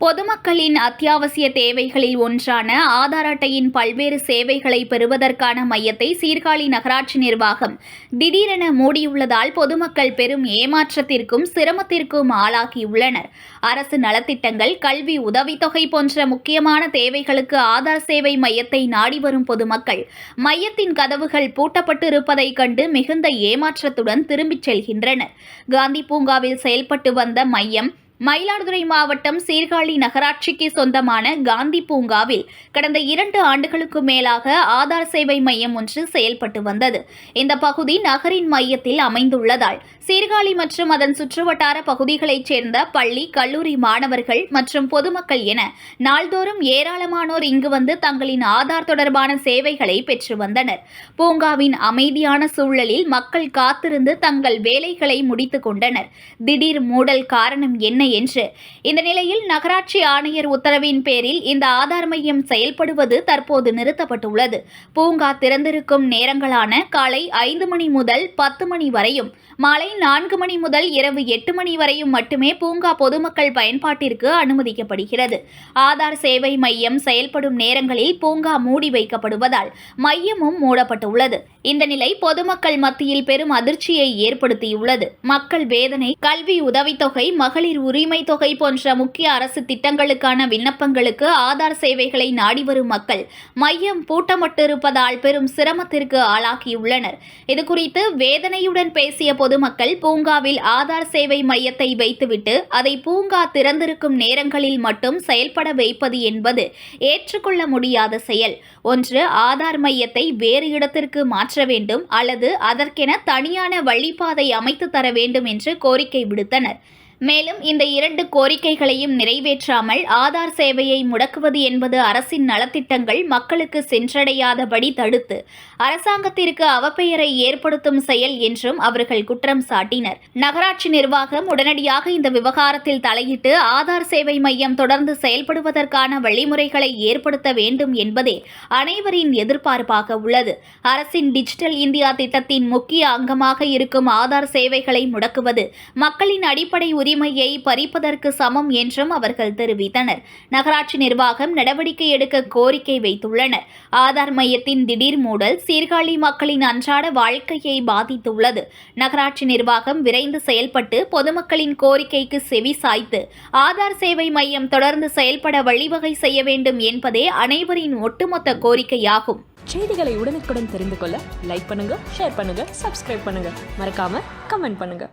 பொதுமக்களின் அத்தியாவசிய தேவைகளில் ஒன்றான ஆதார் அட்டையின் பல்வேறு சேவைகளை பெறுவதற்கான மையத்தை சீர்காழி நகராட்சி நிர்வாகம் திடீரென மூடியுள்ளதால் பொதுமக்கள் பெரும் ஏமாற்றத்திற்கும் சிரமத்திற்கும் ஆளாகியுள்ளனர். அரசு நலத்திட்டங்கள் கல்வி உதவித்தொகை போன்ற முக்கியமான தேவைகளுக்கு ஆதார் சேவை மையத்தை நாடி வரும் பொதுமக்கள் மையத்தின் கதவுகள் பூட்டப்பட்டிருப்பதைக் கண்டு மிகுந்த ஏமாற்றத்துடன் திரும்பிச் செல்கின்றனர். காந்தி பூங்காவில் செயல்பட்டு வந்த மையம் மயிலாடுதுறை மாவட்டம் சீர்காழி நகராட்சிக்கு சொந்தமான காந்தி பூங்காவில் கடந்த இரண்டு ஆண்டுகளுக்கு மேலாக ஆதார் சேவை மையம் ஒன்று செயல்பட்டு வந்தது. இந்த பகுதி நகரின் மையத்தில் அமைந்துள்ளதால் சீர்காழி மற்றும் அதன் சுற்றுவட்டார பகுதிகளைச் சேர்ந்த பள்ளி கல்லூரி மாணவர்கள் மற்றும் பொதுமக்கள் என நாள்தோறும் ஏராளமானோர் இங்கு வந்து தங்களின் ஆதார் தொடர்பான சேவைகளை பெற்று வந்தனர். பூங்காவின் அமைதியான சூழலில் மக்கள் காத்திருந்து தங்கள் வேலைகளை முடித்துக் கொண்டனர். திடீர் மூடல் காரணம் என்ன என்று. இந்த நிலையில் நகராட்சி ஆணையர் உத்தரவின் பேரில் இந்த ஆதார் மையம் செயல்படுவது தற்போது நிறுத்தப்பட்டுள்ளது. பூங்கா திறந்திருக்கும் நேரங்களான காலை ஐந்து மணி முதல் பத்து மணி வரையும் மாலை நான்கு மணி முதல் இரவு எட்டு மணி வரையும் மட்டுமே பூங்கா பொதுமக்கள் பயன்பாட்டிற்கு அனுமதிக்கப்படுகிறது. ஆதார் சேவை மையம் செயல்படும் நேரங்களில் பூங்கா மூடி வைக்கப்படுவதால் மையமும் மூடப்பட்டுள்ளது. இந்த நிலை பொதுமக்கள் மத்தியில் பெரும் அதிர்ச்சியை ஏற்படுத்தியுள்ளது. மக்கள் வேதனை கல்வி உதவித்தொகை மகளிர் உரிமை தொகை போன்ற முக்கிய அரசு திட்டங்களுக்கான விண்ணப்பங்களுக்கு ஆதார் சேவைகளை நாடி வரும் மக்கள் மையம் பூட்டப்பட்டிருப்பதால் பெரும் சிரமத்திற்கு ஆளாகியுள்ளனர். இதுகுறித்து வேதனையுடன் பேசிய பொதுமக்கள் பூங்காவில் ஆதார் சேவை மையத்தை வைத்துவிட்டு அதை பூங்கா திறந்திருக்கும் நேரங்களில் மட்டும் செயல்பட வைப்பது என்பது ஏற்றுக்கொள்ள முடியாத செயல். ஒன்று ஆதார் மையத்தை வேறு இடத்திற்கு மாற்ற மாற்ற வேண்டும் அல்லது அதற்கென தனியான வழிபாதை அமைத்து தர வேண்டும் என்று கோரிக்கை விடுத்தனர். மேலும் இந்த இரண்டு கோரிக்கைகளையும் நிறைவேற்றாமல் ஆதார் சேவையை முடக்குவது என்பது அரசின் நலத்திட்டங்கள் மக்களுக்கு சென்றடையாதபடி தடுத்து அரசாங்கத்திற்கு அவப்பெயரை ஏற்படுத்தும் செயல் என்றும் அவர்கள் குற்றம் சாட்டினர். நகராட்சி நிர்வாகம் உடனடியாக இந்த விவகாரத்தில் தலையிட்டு ஆதார் சேவை மையம் தொடர்ந்து செயல்படுவதற்கான வழிமுறைகளை ஏற்படுத்த வேண்டும் என்பதே அனைவரின் எதிர்பார்ப்பாக உள்ளது. அரசின் டிஜிட்டல் இந்தியா திட்டத்தின் முக்கிய அங்கமாக இருக்கும் ஆதார் சேவைகளை முடக்குவது மக்களின் அடிப்படை உரிமையை பறிப்பதற்கு சமம் என்றும் அவர்கள் தெரிவித்தனர். நகராட்சி நிர்வாகம் நடவடிக்கை எடுக்க கோரிக்கை வைத்துள்ளனர். ஆதார் மையத்தின் திடீர் மூடல் சீர்காழி மக்களின் அன்றாட வாழ்க்கையை பாதித்துள்ளது. நகராட்சி நிர்வாகம் விரைந்து செயல்பட்டு பொதுமக்களின் கோரிக்கைக்கு செவி சாய்த்து ஆதார் சேவை மையம் தொடர்ந்து செயல்பட வழிவகை செய்ய வேண்டும் என்பதே அனைவரின் ஒட்டுமொத்த கோரிக்கையாகும். செய்திகளை உடனுக்குடன் தெரிந்து கொள்ள லைக் பண்ணுங்க ஷேர் பண்ணுங்க சப்ஸ்கிரைப் பண்ணுங்க. மறக்காம கமெண்ட் பண்ணுங்க.